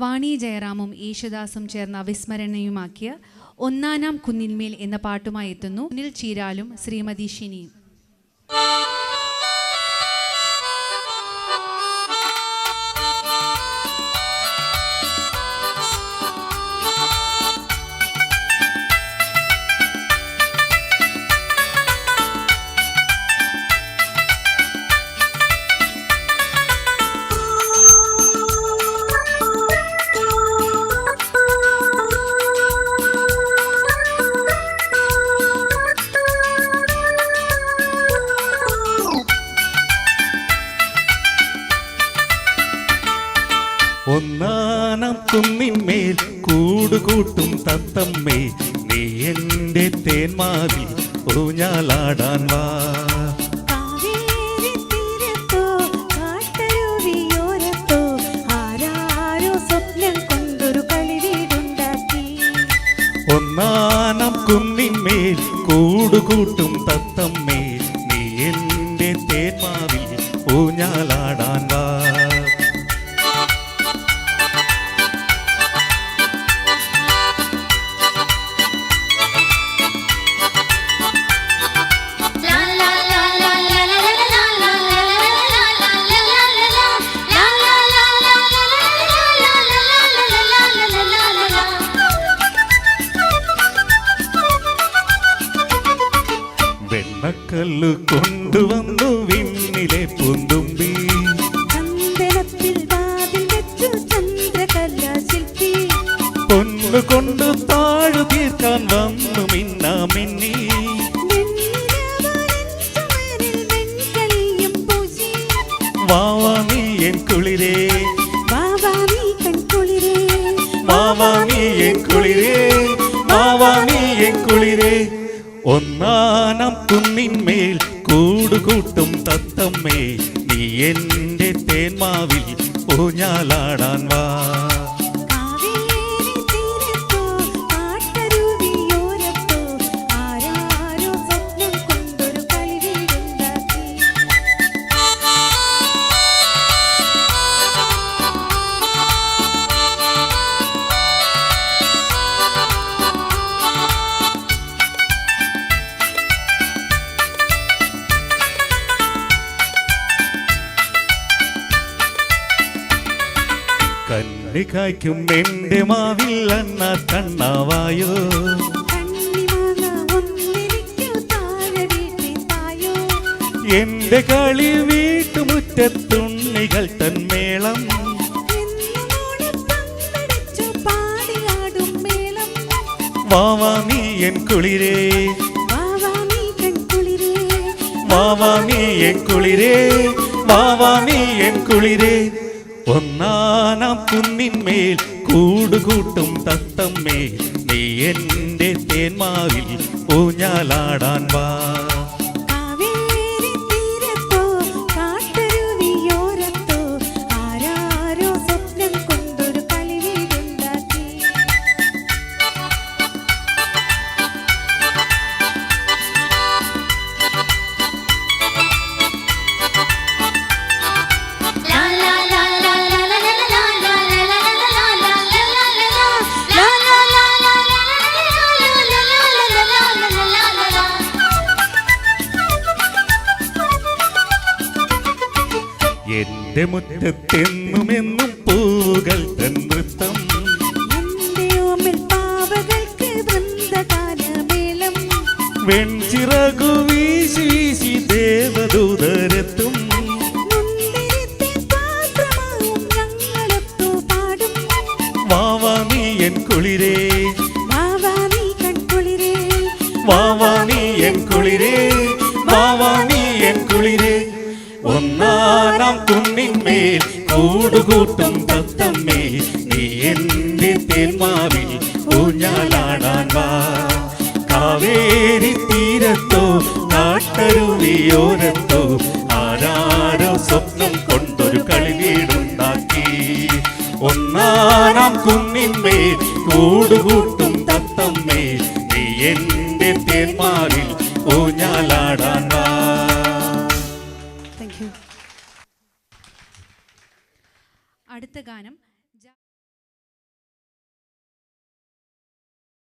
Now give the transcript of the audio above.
വാണി ജയറാമും യേശുദാസും ചേർന്ന അവിസ്മരണീയമാക്കിയ ഒന്നാനാം കുന്നിന്മേൽ എന്ന പാട്ടുമായി എത്തുന്നു. സുനിൽ ചീരാലും ശ്രീമതി ഷിനിയും കുന്നിന്മേൽ കൂടുകൂട്ടും തത്തമ്മേ നീ എന്റെ തേന്മാവി ഊഞ്ഞാലാടാൻ വാ. ഒന്നാനം കുന്നിന്മേൽ കൂടുകൂട്ടും തത്തമ്മേ നീ എന്റെ തേന്മാവി ഊഞ്ഞാലാടാൻ വാ. വെണ്ണക്കല്ല് കൊണ്ടുവന്നു വിണ്ണിലെ പൊന്തുമ്പി ചന്ദനത്തിൽ വാതിൽ വെച്ചു ചന്ദ്രകല ശില്പി പൊന്നു കൊണ്ട് താഴു തീർക്കാൻ വന്നു മിന്നാ മിന്നി ചുമരിൽ വെൺകളിയും പൂശി വാവാ നീ എൻ കുളിരേ വാവാ നീ കൺകുളിരേ വാവാ നീ എൻ കുളിരേ വാവാ നീ എൻ കുളിരേ ഒന്നാനം കുന്നിന്മേൽ കൂടുകൂട്ടും തത്തമ്മേ നീ എന്റെ തേന്മാവിൽ ഊഞ്ഞാലാടാൻ വാ. കണ്ണിക്കായ്ക്കും എന്റെ മാവിൽ അണ്ണ കണ്ണാവായോ? എന്റെ കളി വീട്ടുമുറ്റത്തുണ്ണികൾ തന്മേളം വാവാ നീ എൻ കുളിരേ. വാവാ നീ എൻ കുളിരേ. വാവാ നീ എൻ കുളിരേ. ഒന്നാനാം കുന്നിന്മേൽ കൂടുകൂട്ടും തത്തമ്മേ നീ എന്റെ തേന്മാവിൽ ഊഞ്ഞാലാടാൻ വാ. എന്റെ മുറ്റത്തെന്നുമെന്നും പൂകൾ നൃത്തം വെൺചിറകു വീശി വീശി ദേവദൂതരെത്തും. വാവാ നീ എൻ കുളിരേ. വാവാ നീ എൻ കുളിരേ. ഒന്നാനാം കുന്നിന്മേൽ കൂടുകൂട്ടും തത്തമ്മേ. നീ എന്റെ തേന്മാവിൽ ഊഞ്ഞാലാടാൻ വാ. കാവേരി തീരത്തോ കാട്ടരുവിയോരത്തോ ആരാരോ സ്വപ്നം കൊണ്ടൊരു കളിവീടുണ്ടാക്കി ഒന്നാനാം കുന്നിന്മേൽ കൂടുകൂട്ടും തത്തമ്മേ. നീ എന്റെ തേന്മാവിൽ ഊഞ്ഞാലാടാൻ വാ. അടുത്ത ഗാനം